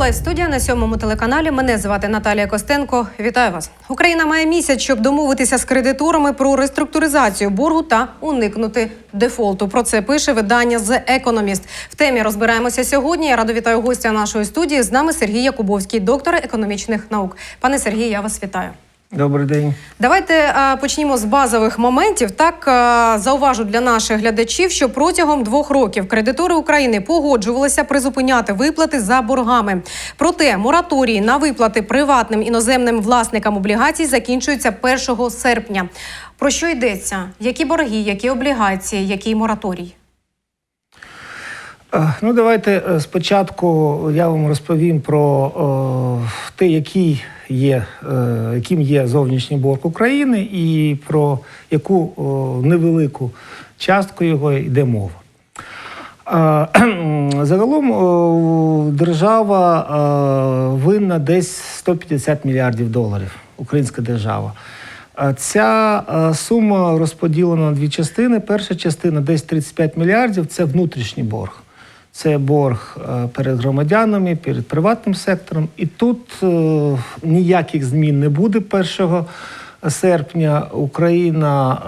Це лайв студія на сьомому телеканалі. Мене звати Наталія Костенко. Вітаю вас. Україна має місяць, щоб домовитися з кредиторами про реструктуризацію боргу та уникнути дефолту. Про це пише видання The Economist. В темі розбираємося сьогодні. Я радо вітаю гостя нашої студії. З нами Сергій Якубовський, доктор економічних наук. Пане Сергій, я вас вітаю. Добрий день. Давайте е, почнімо з базових моментів. Так е, зауважу для наших глядачів, що протягом двох років кредитори України погоджувалися призупиняти виплати за боргами. Проте мораторії на виплати приватним іноземним власникам облігацій закінчуються 1 серпня. Про що йдеться? Які борги, які облігації, який мораторій? Е, Ну, давайте е, спочатку я вам розповім про е, те, який є, е, яким є зовнішній борг України, і про яку е, невелику частку його йде мова. Загалом держава винна десь 150 мільярдів доларів, українська держава. Ця сума розподілена на дві частини. Перша частина десь 35 мільярдів це внутрішній борг. Це борг е, перед громадянами, перед приватним сектором. І тут е, ніяких змін не буде 1 серпня. Україна,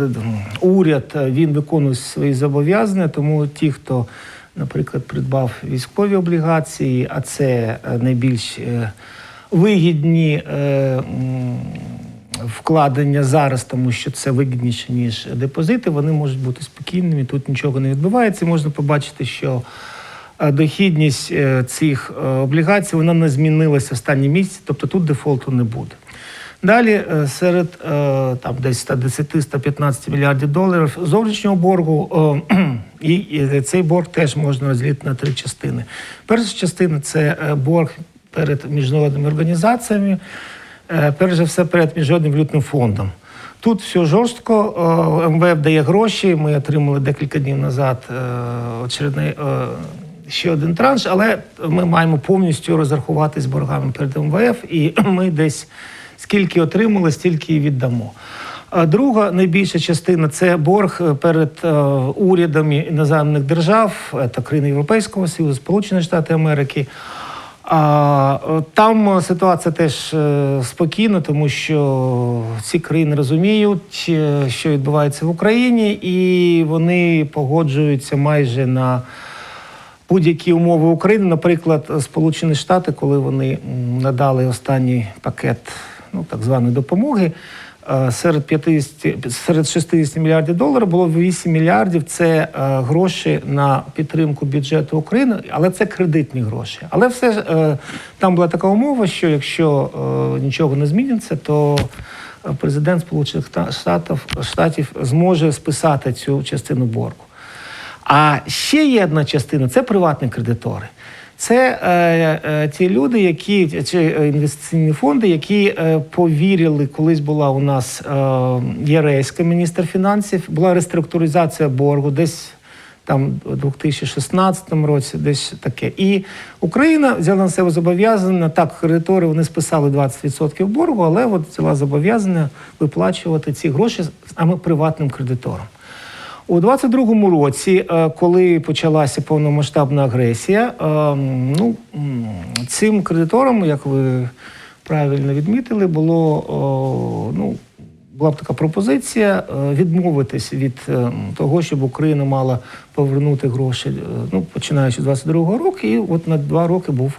е, уряд е, він виконує свої зобов'язання, тому ті, хто, наприклад, придбав військові облігації, а це е, найбільш е, вигідні. е, вкладення зараз, тому що це вигідніше, ніж депозити, вони можуть бути спокійними, тут нічого не відбувається. Можна побачити, що е, дохідність е, цих е, облігацій вона не змінилася останні місяці, тобто тут дефолту не буде. Далі серед там десь 110-115 мільярдів доларів зовнішнього боргу, і, цей борг теж можна розділити на три частини. Перша частина це борг перед міжнародними організаціями, перш за все перед міжнародним валютним фондом. Тут все жорстко. е, МВФ дає гроші. Ми отримали декілька днів назад е, очередний. е, Ще один транш, але ми маємо повністю розрахуватись боргами перед МВФ, і ми десь скільки отримали, стільки і віддамо. А Друга найбільша частина це борг е, перед е, урядами іноземних держав, це країни Європейського Союзу, Сполучені Штати Америки. Там е, ситуація теж е, спокійна, тому що ці країни розуміють, е, що відбувається в Україні, і вони погоджуються майже на будь-які умови України. Наприклад, Сполучені Штати, коли вони надали останній пакет ну, так званої допомоги. Е, Серед 50, серед 60 мільярдів доларів було 8 мільярдів. Це е, гроші на підтримку бюджету України, але це кредитні гроші. Але все ж е, там була така умова, що якщо нічого не зміниться, то президент Сполучених Штатів, Штатів зможе списати цю частину боргу. А ще є одна частина це приватні кредитори. Це е, е, ті люди, які чи е, інвестиційні фонди, які е, повірили, колись була у нас е, Єрейська міністр фінансів, була реструктуризація боргу десь там у 2016 році, десь таке. І Україна взяла на себе зобов'язання. Так, кредитори вони списали 20% боргу, але от взяла зобов'язання виплачувати ці гроші саме приватним кредиторам. У 22-му році, е, коли почалася повномасштабна агресія, е, ну цим кредиторам, як ви правильно відмітили, було ну. Була б така пропозиція е, відмовитись від е, того, щоб Україна мала повернути гроші, е, ну починаючи з 22-го року, і от на два роки був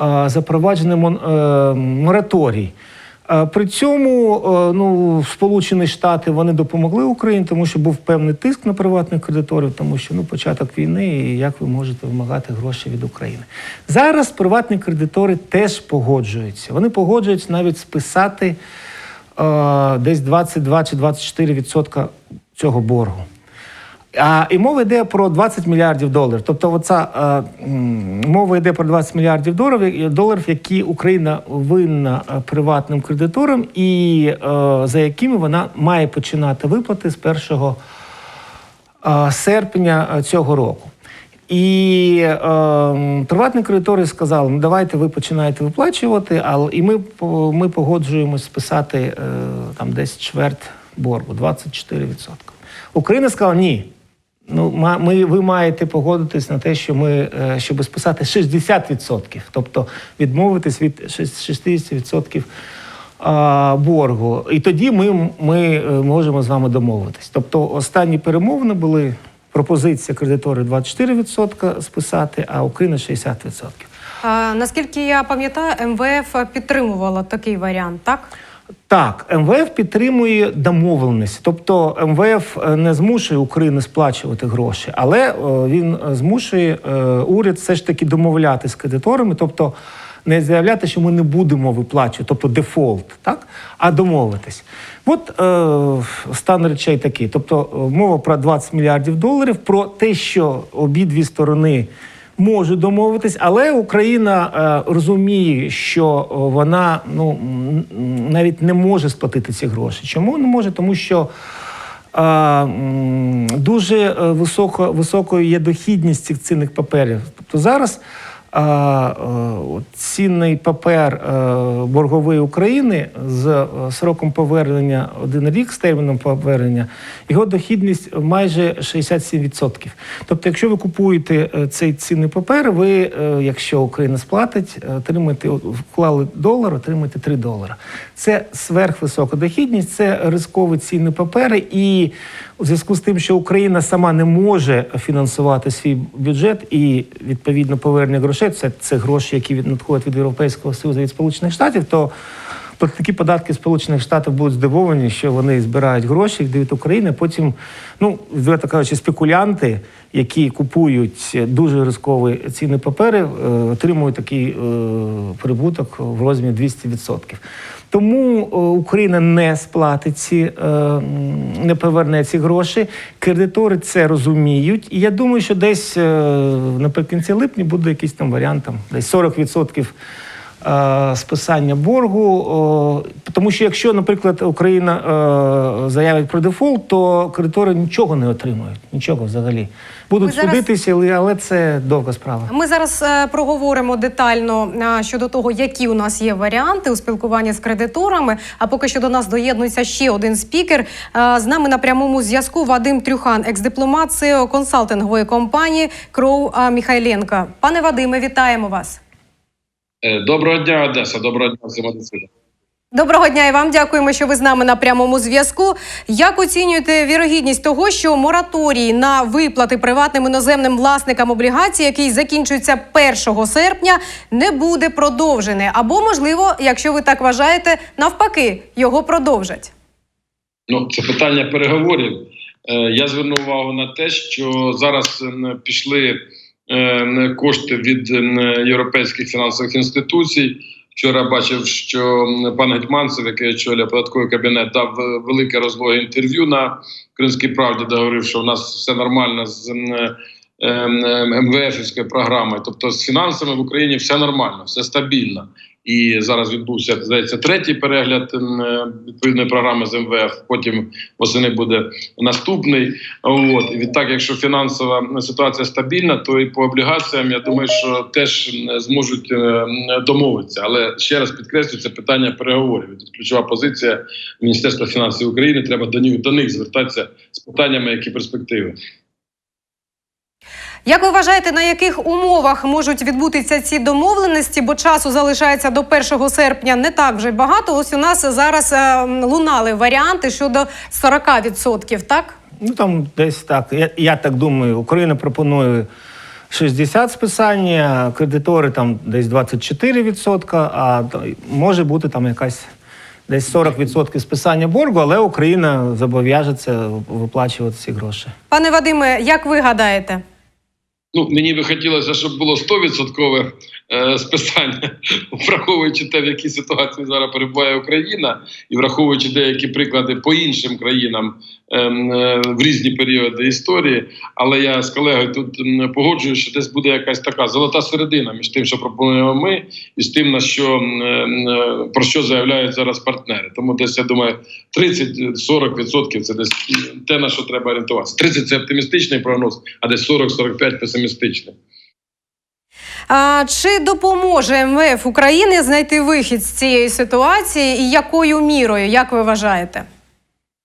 е, запроваджений е, мораторій. Е, При цьому е, ну, Сполучені Штати вони допомогли Україні, тому що був певний тиск на приватних кредиторів, тому що ну, початок війни, і як ви можете вимагати гроші від України. Зараз приватні кредитори теж погоджуються. Вони погоджуються навіть списати е, десь 22 чи 24 відсотка цього боргу. А, і мова йде про 20 мільярдів доларів. Тобто, оця е, мова йде про 20 мільярдів доларів, доларів, які Україна винна е, приватним кредиторам, і е, за якими вона має починати виплати з 1 е, серпня е, цього року. І е, приватні кредитори сказали, ну давайте ви починаєте виплачувати, але і ми, ми погоджуємось списати е, там десь чверть боргу, 24%. Україна сказала, ні, Ну, ми, ви маєте погодитись на те, що ми, е, щоб списати 60%, тобто відмовитись від 60% боргу. І тоді ми, ми е, можемо з вами домовитись. Тобто останні перемовини були пропозиція кредитори 24% списати, а Україна 60%. А, наскільки я пам'ятаю, МВФ підтримувала такий варіант, так? Так, МВФ підтримує домовленість. Тобто МВФ е, не змушує Україну сплачувати гроші, але е, він е, змушує уряд все ж таки домовляти з кредиторами, тобто не заявляти, що ми не будемо виплачувати, тобто дефолт, так? а домовитись. От е, стан речей такий. Тобто мова про 20 мільярдів доларів, про те, що обидві сторони можуть домовитись, але Україна е, розуміє, що е, вона ну навіть не може сплатити ці гроші. Чому не може? Тому що е, дуже високо, високою є дохідність цих цінних паперів. Тобто зараз. Е, Цінний папер е, борговий України з е, сроком повернення один рік з терміном повернення, його дохідність майже 67%. Тобто, якщо ви купуєте цей цінний папер, ви, якщо Україна сплатить, отримаєте вклали долар, отримаєте 3 долара. Це сверхвисока дохідність, це ризикові цінні папери. І у зв'язку з тим, що Україна сама не може фінансувати свій бюджет і відповідно повернення грошей, це, це гроші, які від надходять від Європейського Союзу від Сполучених Штатів, то платники податків Сполучених Штатів будуть здивовані, що вони збирають гроші, їх дають Україні. Потім, ну відверто кажучи, спекулянти, які купують дуже ризикові цінні папери, е, отримують такий е, прибуток в розмірі 200%. Тому е, Україна не сплатить ці, е, не поверне ці гроші. Кредитори це розуміють. І я думаю, що десь е, наприкінці липня буде якийсь там варіант, там, десь 40% е, списання боргу. Тому що якщо, наприклад, Україна е, заявить про дефолт, то кредитори нічого не отримають, нічого взагалі. Будуть зараз- судитися, але- це довга справа. Ми зараз е, проговоримо детально е, щодо того, які у нас є варіанти у спілкуванні з кредиторами. А поки що до нас доєднується ще один спікер. Е, з нами на прямому зв'язку Вадим Трюхан, екс-дипломат СЕО консалтингової компанії Кроу е, Міхайленка. Пане Вадиме, вітаємо вас. Е, Доброго дня, Одеса. Доброго дня всім Одеситам. Доброго дня і вам дякуємо, що ви з нами на прямому зв'язку. Як оцінюєте вірогідність того, що мораторій на виплати приватним іноземним власникам облігацій, який закінчується 1 серпня, не буде продовжений? Або, можливо, якщо ви так вважаєте, навпаки, його продовжать? Ну, це питання переговорів. Е, Я звернув увагу на те, що зараз пішли е, м, кошти від європейських фінансових інституцій. Вчора бачив, що пан Гетьманцев, який очолює податковий кабінет, дав е, велике розлоге інтерв'ю на Кримській правді, де говорив, що в нас все нормально з е, МВФівською програмою. Тобто з фінансами в Україні все нормально, все стабільно. І зараз відбувся здається третій перегляд е, відповідної програми з МВФ. Потім восени буде наступний. От відтак, якщо фінансова ситуація стабільна, то і по облігаціям я думаю, що теж зможуть е, домовитися. Але ще раз підкреслюю, це питання переговорів. Тут ключова позиція Міністерства фінансів України. Треба до них до них звертатися з питаннями, які перспективи. Як ви вважаєте, на яких умовах можуть відбутися ці домовленості? Бо часу залишається до 1 серпня не так вже багато. Ось у нас зараз е, лунали варіанти щодо 40%, так? Ну там десь так. Я, я так думаю, Україна пропонує 60 списання, кредитори там десь 24%, а може бути там якась десь 40% списання боргу, але Україна зобов'яжеться виплачувати ці гроші. Пане Вадиме, як ви гадаєте? Ну, мені би хотілося, щоб було 100% е, списання, враховуючи те, в якій ситуації зараз перебуває Україна, і враховуючи деякі приклади по іншим країнам ем, е, в різні періоди історії. Але я з колегою тут погоджуюсь, що десь буде якась така золота середина між тим, що пропонуємо ми, і з тим, на що е, про що заявляють зараз партнери. Тому десь я думаю, 30-40% це десь те, на що треба орієнтуватися. 30 – це оптимістичний прогноз, а десь 40-45 песимістичний. А, чи допоможе МВФ України знайти вихід з цієї ситуації і якою мірою, як ви вважаєте?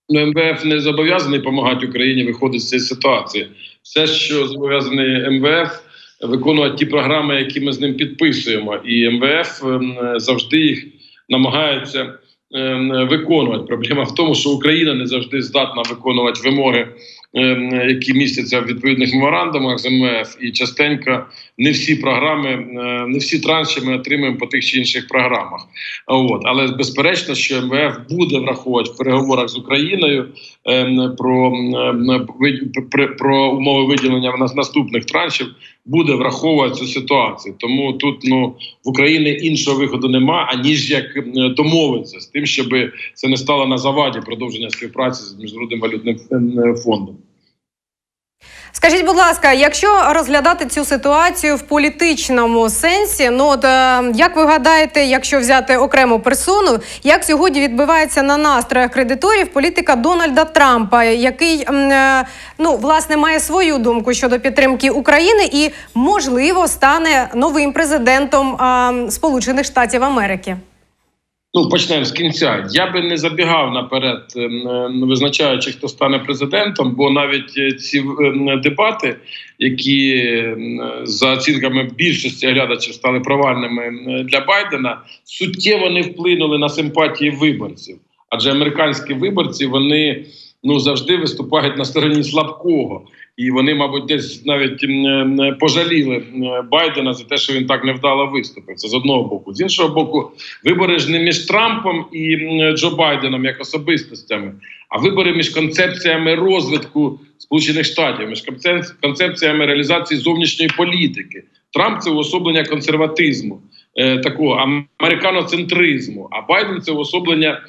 Ну, МВФ не зобов'язаний допомагати Україні виходити з цієї ситуації. Все, що зобов'язаний МВФ, виконувати ті програми, які ми з ним підписуємо, і МВФ ем, завжди їх намагається ем, виконувати. Проблема в тому, що Україна не завжди здатна виконувати вимоги, які містяться в відповідних меморандумах з МВФ, і частенько не всі програми, е, не всі транші ми отримуємо по тих чи інших програмах. От але безперечно, що МВФ буде враховувати в переговорах з Україною ем, про, ем, про, умови виділення нас- наступних траншів, буде враховувати цю ситуацію. Тому тут ну в Україні іншого виходу нема, аніж як ем, домовитися з тим, щоб це не стало на заваді продовження співпраці з міжнародним валютним ем, фондом. Скажіть, будь ласка, якщо розглядати цю ситуацію в політичному сенсі, ну от е, як ви гадаєте, якщо взяти окрему персону, як сьогодні відбувається на настроях кредиторів політика Дональда Трампа, який е, ну власне має свою думку щодо підтримки України і можливо стане новим президентом Сполучених Штатів Америки? Ну, почнемо з кінця. Я би не забігав наперед, ем, ем, визначаючи, хто стане президентом, бо навіть е, ці ем, дебати, які за оцінками більшості глядачів стали провальними для Байдена, суттєво не вплинули на симпатії виборців. Адже американські виборці вони ну завжди виступають на стороні слабкого. І вони, мабуть, десь навіть пожаліли Байдена за те, що він так невдало виступив. Це з одного боку. З іншого боку, вибори ж не між Трампом і Джо Байденом як особистостями, а вибори між концепціями розвитку Сполучених Штатів, між концепціями реалізації зовнішньої політики. Трамп це уособлення консерватизму, е, такого американоцентризму. А Байден це уособлення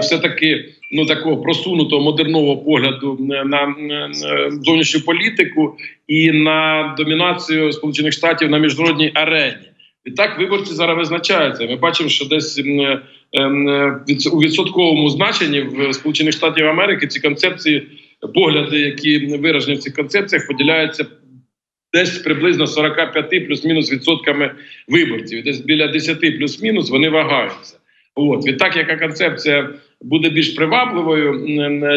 все таки ну такого просунутого модерного погляду на, на, на зовнішню політику і на домінацію Сполучених Штатів на міжнародній арені. І так виборці зараз визначаються. Ми бачимо, що десь м, е, м, е, від- у відсотковому значенні в Сполучених Штатів Америки ці концепції, погляди, які виражені в цих концепціях, поділяються десь приблизно 45 плюс-мінус відсотками виборців. Десь біля 10 плюс-мінус вони вагаються. От відтак, яка концепція буде більш привабливою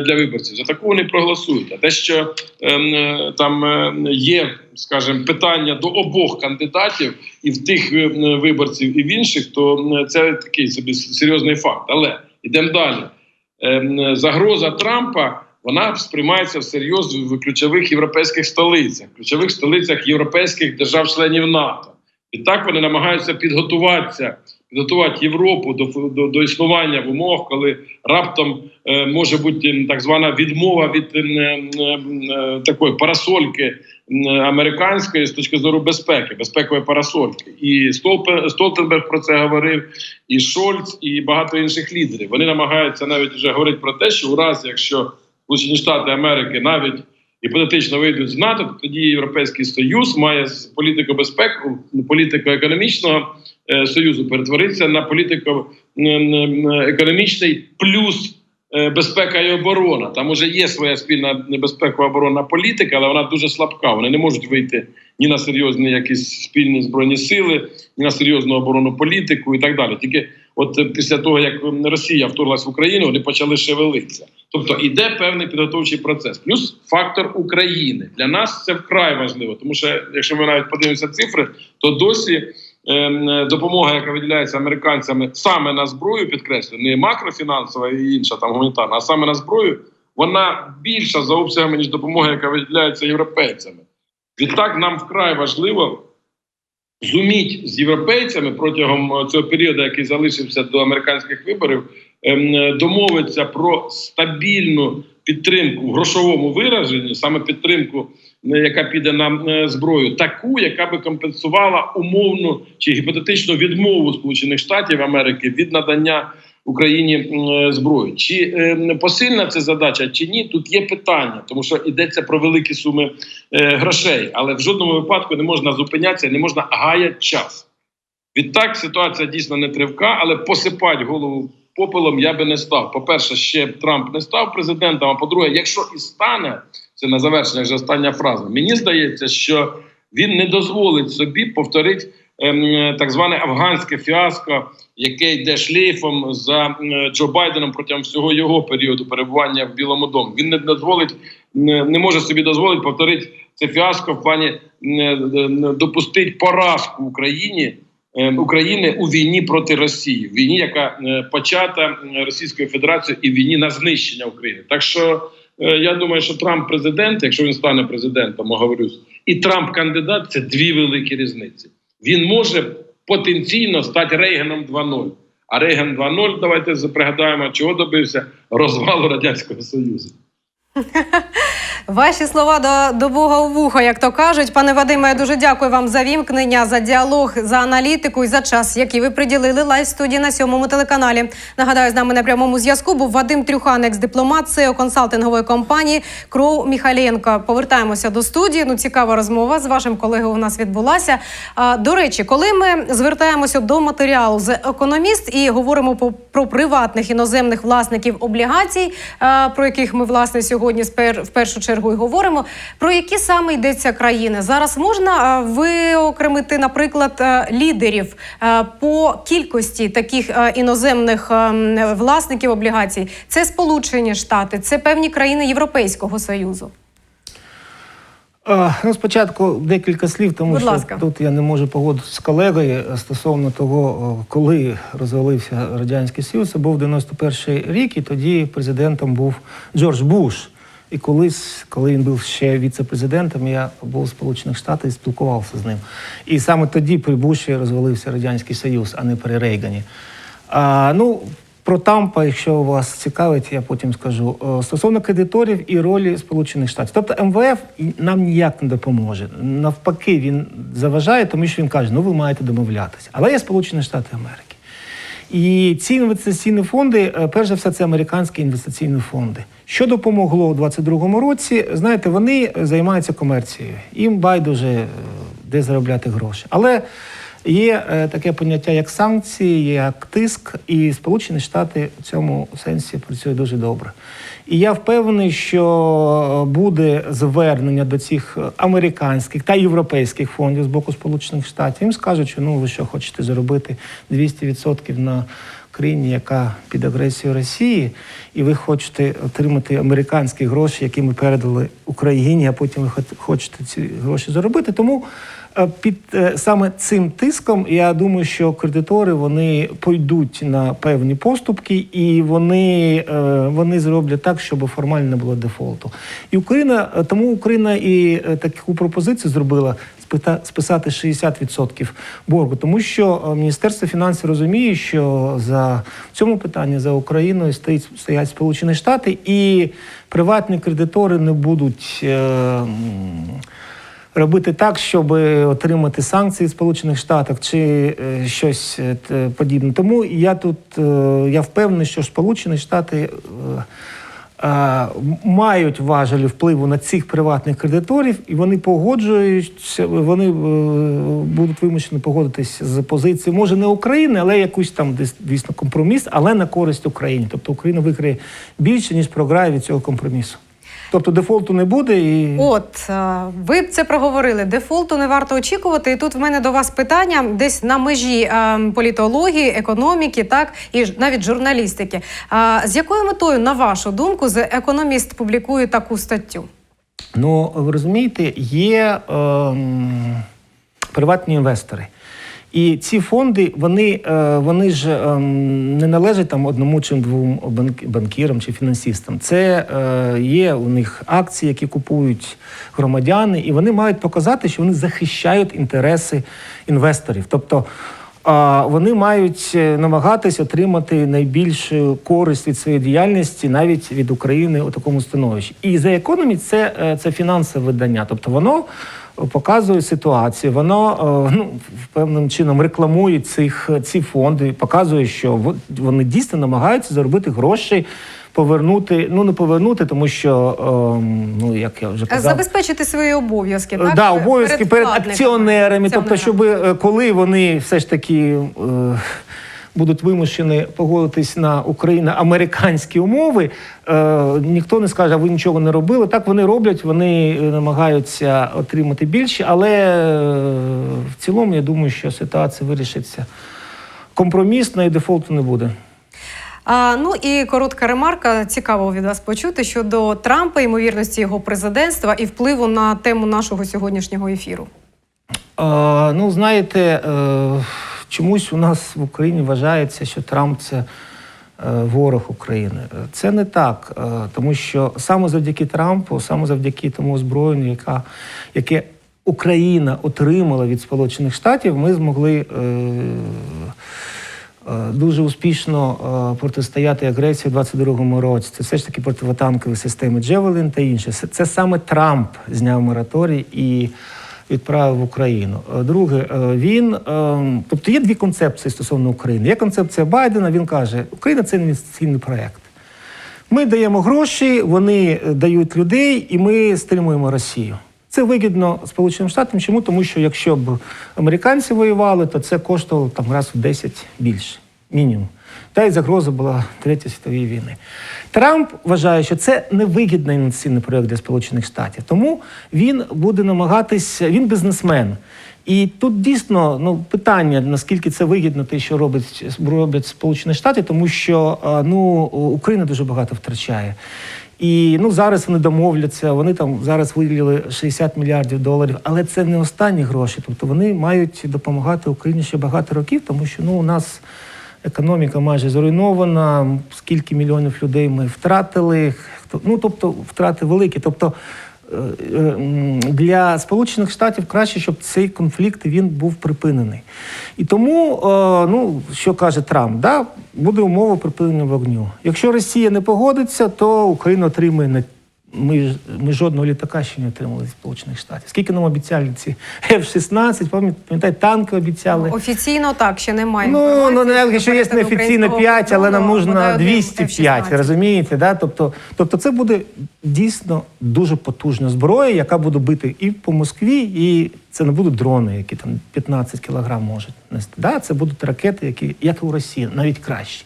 для виборців, за таку вони проголосують. А те, що ем, е, там е, є, скажімо, питання до обох кандидатів, і в тих е, виборців, і в інших, то це такий собі серйозний факт. Але йдемо далі. Ем, Загроза Трампа вона сприймається всерйоз в ключових європейських столицях, ключових столицях європейських держав-членів НАТО. І так вони намагаються підготуватися, підготувати Європу до, до, до існування в умовах, коли раптом е, може бути так звана відмова від е, е, такої парасольки американської з точки зору безпеки, безпекової парасольки. І Столтенберг про це говорив, і Шольц, і багато інших лідерів. Вони намагаються навіть вже говорити про те, що у разі, якщо Сполучені Штати Америки навіть гіпотетично вийдуть з НАТО, то тоді Європейський Союз має з політико безпеку, політико-економічного союзу перетворитися на політико-економічний плюс е, безпека і оборона. Там уже є своя спільна безпекова оборонна політика, але вона дуже слабка. Вони не можуть вийти ні на серйозні якісь спільні збройні сили, ні на серйозну оборонну політику і так далі. Тільки от е, після того, як Росія вторглась в Україну, вони почали шевелитися. Тобто іде певний підготовчий процес. Плюс фактор України для нас це вкрай важливо, тому що якщо ми навіть подивимося цифри, то досі допомога, яка виділяється американцями саме на зброю, підкреслю, не макрофінансова і інша там гуманітарна, а саме на зброю, вона більша за обсягами ніж допомога, яка виділяється європейцями. Відтак нам вкрай важливо зуміть з європейцями протягом цього періоду, який залишився до американських виборів, ем, домовитися про стабільну підтримку в грошовому вираженні, саме підтримку, е, яка піде на е, зброю, таку, яка би компенсувала умовну чи гіпотетичну відмову Сполучених Штатів Америки від надання Україні зброї. Чи е, посильна це задача, чи ні? Тут є питання, тому що йдеться про великі суми е, грошей, але в жодному випадку не можна зупинятися, не можна гаяти час. Відтак ситуація дійсно не тривка, але посипати голову попелом я би не став. По-перше, ще Трамп не став президентом. А по-друге, якщо і стане, це на завершення вже остання фраза. Мені здається, що він не дозволить собі повторити ем, так зване афганське фіаско, яке йде шлейфом за Джо Байденом протягом всього його періоду перебування в Білому домі. Він не дозволить, не не може собі дозволити повторити це фіаско в плані м, е, допустити поразку Україні. Е, України у війні проти Росії, в війні, яка е, почата е, Російською Федерацією і війні на знищення України. Так що е, я думаю, що Трамп президент, якщо він стане президентом, оговорюсь, і Трамп кандидат це дві великі різниці. Він може потенційно стати Рейганом 2.0. А Рейган 2.0, давайте пригадаємо, чого добився розвалу радянського союзу. Ваші слова до, до Бога у вухо, як то кажуть. Пане Вадиме, я дуже дякую вам за вімкнення, за діалог, за аналітику і за час, який ви приділили лайв студії на сьомому телеканалі. Нагадаю, з нами на прямому зв'язку був Вадим Трюхан, екс-дипломат СЕО консалтингової компанії Кров Міхалєнко. Повертаємося до студії. Ну, цікава розмова з вашим колегою у нас відбулася. А, до речі, коли ми звертаємося до матеріалу з економіст і говоримо по, про приватних іноземних власників облігацій, а, про яких ми власне сьогодні в першу чергу і говоримо, про які саме йдеться країни. Зараз можна виокремити, наприклад, лідерів по кількості таких іноземних власників облігацій. Це Сполучені Штати, це певні країни Європейського Союзу. Е, Ну, спочатку декілька слів, тому Будь що ласка. тут я не можу погодитися з колегою е, стосовно того, е, коли розвалився Радянський Союз. Це був 91-й рік, і тоді президентом був Джордж Буш. І колись, коли він був ще віце-президентом, я був у Сполучених Штатах і спілкувався з ним. І саме тоді при Буші розвалився Радянський Союз, а не при Рейгані. А, ну, про Тампа, якщо вас цікавить, я потім скажу. Е, Стосовно кредиторів і ролі Сполучених Штатів. Тобто МВФ нам ніяк не допоможе. Навпаки, він заважає, тому що він каже, ну ви маєте домовлятися. Але є Сполучені Штати Америки. І ці інвестиційні фонди, е, перш за все, це американські інвестиційні фонди. Що допомогло у 2022 році? Знаєте, вони займаються комерцією. Їм байдуже е, де заробляти гроші. Але є е, таке поняття, як санкції, як тиск, і Сполучені Штати в цьому сенсі працюють дуже добре. І я впевнений, що буде звернення до цих американських та європейських фондів з боку Сполучених Штатів. Їм скажуть, що ну ви що хочете заробити 200% на країні, яка під агресією Росії, і ви хочете отримати американські гроші, які ми передали Україні, а потім ви хочете ці гроші заробити. Тому е, під е, саме цим тиском я думаю, що кредитори вони пойдуть на певні поступки, і вони, е, вони зроблять так, щоб формально не було дефолту. І Україна е, тому Україна і е, таку пропозицію зробила списати 60% боргу, тому що е, Міністерство фінансів розуміє, що за цьому питанні за Україною стоїть стоять Сполучені Штати, і приватні кредитори не будуть. е, Робити так, щоб отримати санкції Сполучених Штатів чи е, щось е, подібне. Тому я тут е, я впевнений, що Сполучені Штати е, е, мають важелі впливу на цих приватних кредиторів, і вони погоджуються, вони е, будуть вимушені погодитись з позиції, може не України, але якусь там звісно компроміс, але на користь Україні. Тобто Україна виграє більше ніж програє від цього компромісу. Тобто дефолту не буде і От е, ви б це проговорили. Дефолту не варто очікувати. І тут в мене до вас питання десь на межі е, політології, економіки, так і навіть журналістики. З якою метою, на вашу думку, з економіст публікує таку статтю? Ну, ви розумієте, є ем, приватні інвестори. І ці фонди, вони, е, вони ж ем, не належать там одному чи двом банк- банкірам чи фінансістам. Це е, є у них акції, які купують громадяни, і вони мають показати, що вони захищають інтереси інвесторів. Тобто вони мають е, намагатись отримати найбільшу користь від своєї діяльності навіть від України у такому становищі. І за економі це, е, це фінансове видання. Тобто воно показує ситуацію, воно е, ну, певним чином рекламує цих, ці фонди, показує, що во- вони дійсно намагаються заробити гроші. Повернути, ну не повернути, тому що ем, ну як я вже казав, Забезпечити свої обов'язки, так? да, обов'язки перед вкладниками, акціонерами. Тобто, щоб е, коли вони все ж таки е, будуть вимушені погодитись на україно-американські умови, е, ніхто не скаже, а ви нічого не робили. Так вони роблять, вони е, намагаються отримати більше, але е, в цілому я думаю, що ситуація вирішиться компромісно і дефолту не буде. А, ну і коротка ремарка. Цікаво від вас почути щодо Трампа, ймовірності його президентства і впливу на тему нашого сьогоднішнього ефіру. Е, ну, знаєте, е, чомусь у нас в Україні вважається, що Трамп це е, ворог України. Це не так, е, тому що саме завдяки Трампу, саме завдяки тому озброєнню, яка, яке Україна отримала від Сполучених Штатів, ми змогли. Дуже успішно е, протистояти агресії у 22-му році. Це все ж таки противотанкові системи Джевелін та інше. Це, саме Трамп зняв мораторій і відправив в Україну. Е, Друге, е, він е, тобто є дві концепції стосовно України. Є концепція Байдена. Він каже, Україна це інвестиційний проект. Ми даємо гроші, вони е, дають людей, і ми стримуємо Росію. Це вигідно Сполученим Штатам. Чому? Тому що якщо б американці воювали, то це коштувало там раз в 10 більше, мінімум. Та й загроза була Третьої світової війни. Трамп вважає, що це невигідний інвестиційний проєкт для Сполучених Штатів. Тому він буде намагатися, він бізнесмен. І тут дійсно ну, питання, наскільки це вигідно, те, що робить, роблять Сполучені Штати, тому що ну, Україна дуже багато втрачає. І ну, зараз вони домовляться, вони там зараз виділили 60 мільярдів доларів, але це не останні гроші. Тобто вони мають допомагати Україні ще багато років, тому що ну, у нас економіка майже зруйнована, скільки мільйонів людей ми втратили. Хто- Ну, тобто, втрати великі. Тобто для Сполучених Штатів краще, щоб цей конфлікт він був припинений. І тому, е, ну, що каже Трамп, да, буде умова припинення вогню. Якщо Росія не погодиться, то Україна отримає ми, ми жодного літака ще не отримали від Сполучених Штатів. Скільки нам обіцяли ці F-16, пам'ятаєте, танки обіцяли. Офіційно так ще немає. Ну, ну не що є неофіційно 5, але нам нужно 205, розумієте? Да? Тобто, тобто це буде дійсно дуже потужна зброя, яка буде бити і по Москві, і це не будуть дрони, які там 15 кілограм можуть нести. Да? Це будуть ракети, які, як і у Росії, навіть кращі.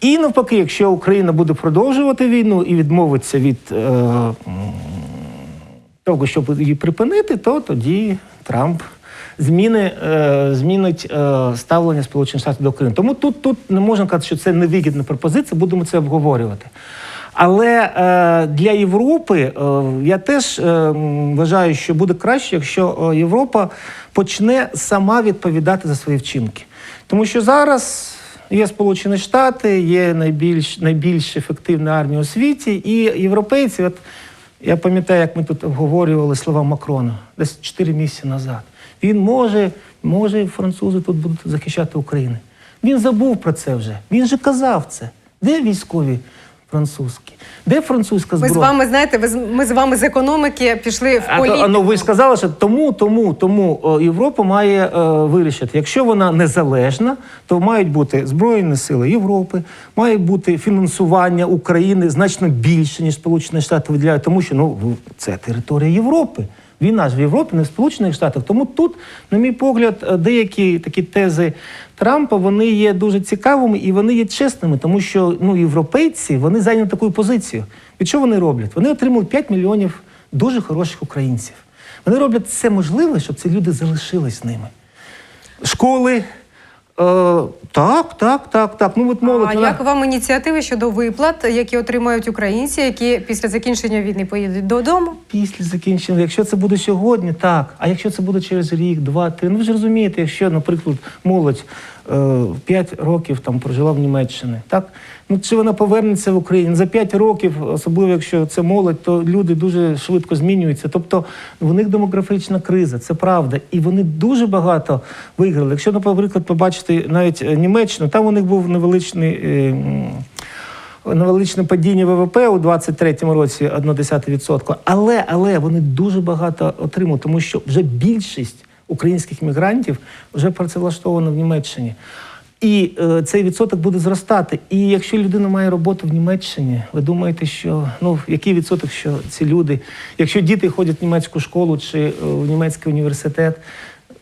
І навпаки, якщо Україна буде продовжувати війну і відмовиться від е, того, щоб її припинити, то тоді Трамп зміни, е, змінить е, ставлення Сполучених Штатів до України. Тому тут, тут не можна казати, що це невигідна пропозиція, будемо це обговорювати. Але е, для Європи е, я теж е, вважаю, що буде краще, якщо е, Європа почне сама відповідати за свої вчинки. Тому що зараз є Сполучені Штати, є найбільш, найбільш ефективна армія у світі, і європейці, от я пам'ятаю, як ми тут обговорювали слова Макрона десь 4 місяці назад. Він може, може, французи тут будуть захищати Україну. Він забув про це вже. Він же казав це. Де військові французькі? Де французька Ми з вами знаєте, ви ми з вами з економіки пішли в політику. а, ну, ви сказали, що тому, тому, тому Європа має е, вирішити. Якщо вона незалежна, то мають бути Збройні сили Європи, має бути фінансування України значно більше, ніж Сполучені Штати виділяють, тому що ну, це територія Європи. Війна ж в Європі, не в Сполучених Штатах. Тому тут, на мій погляд, е, деякі такі тези Трампа вони є дуже цікавими і вони є чесними, тому що ну, європейці вони зайняли таку позицію. І що вони роблять? Вони отримали 5 мільйонів дуже хороших українців. Вони роблять все можливе, щоб ці люди залишились з ними. Школи. Е, так, так, так, так. Ну, от молодь. А вона- як вам ініціативи щодо виплат, які отримають українці, які після закінчення війни поїдуть додому? Після закінчення, якщо це буде сьогодні, так. А якщо це буде через рік, два, три. Ну ви ж розумієте, якщо, наприклад, молодь 5 років там прожила в Німеччині, так? Ну чи вона повернеться в Україну за 5 років, особливо якщо це молодь, то люди дуже швидко змінюються. Тобто в них демографічна криза, це правда. І вони дуже багато виграли. Якщо, наприклад, побачити навіть е, Німеччину, там у них був невеличний. е, невеличне падіння ВВП у 23-му році 1,1%. Але, але вони дуже багато отримали, тому що вже більшість українських мігрантів вже працевлаштовано в Німеччині. І е, цей відсоток буде зростати. І якщо людина має роботу в Німеччині, ви думаєте, що ну який відсоток, що ці люди, якщо діти ходять в німецьку школу чи е, в німецький університет,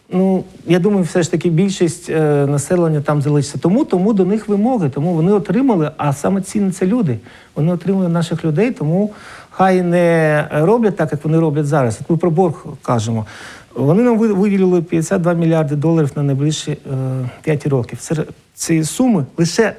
Ну, я думаю, все ж таки більшість е, населення там залишиться. Тому, тому до них вимоги, тому вони отримали, а саме цінне це люди. Вони отримали наших людей, тому хай не роблять так, як вони роблять зараз. От ми про борг кажемо. Вони нам виділили 52 мільярди доларів на найближчі е, 5 років. Це цієї суми лише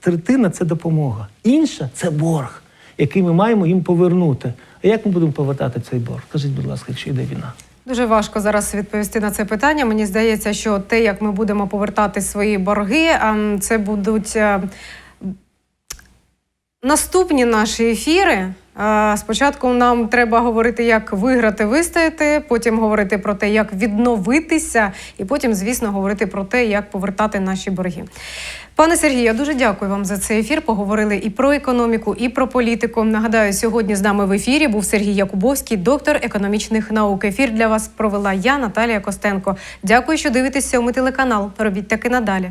третина це допомога. Інша це борг, який ми маємо їм повернути. А як ми будемо повертати цей борг? Скажіть, будь ласка, якщо йде війна. Дуже важко зараз відповісти на це питання. Мені здається, що те, як ми будемо повертати свої борги, ем, це будуть е, наступні наші ефіри. Спочатку нам треба говорити, як виграти, вистояти, потім говорити про те, як відновитися, і потім, звісно, говорити про те, як повертати наші борги. Пане Сергію, я дуже дякую вам за цей ефір. Поговорили і про економіку, і про політику. Нагадаю, сьогодні з нами в ефірі був Сергій Якубовський, доктор економічних наук. Ефір для вас провела я, Наталія Костенко. Дякую, що дивитеся у телеканал. Робіть таки надалі.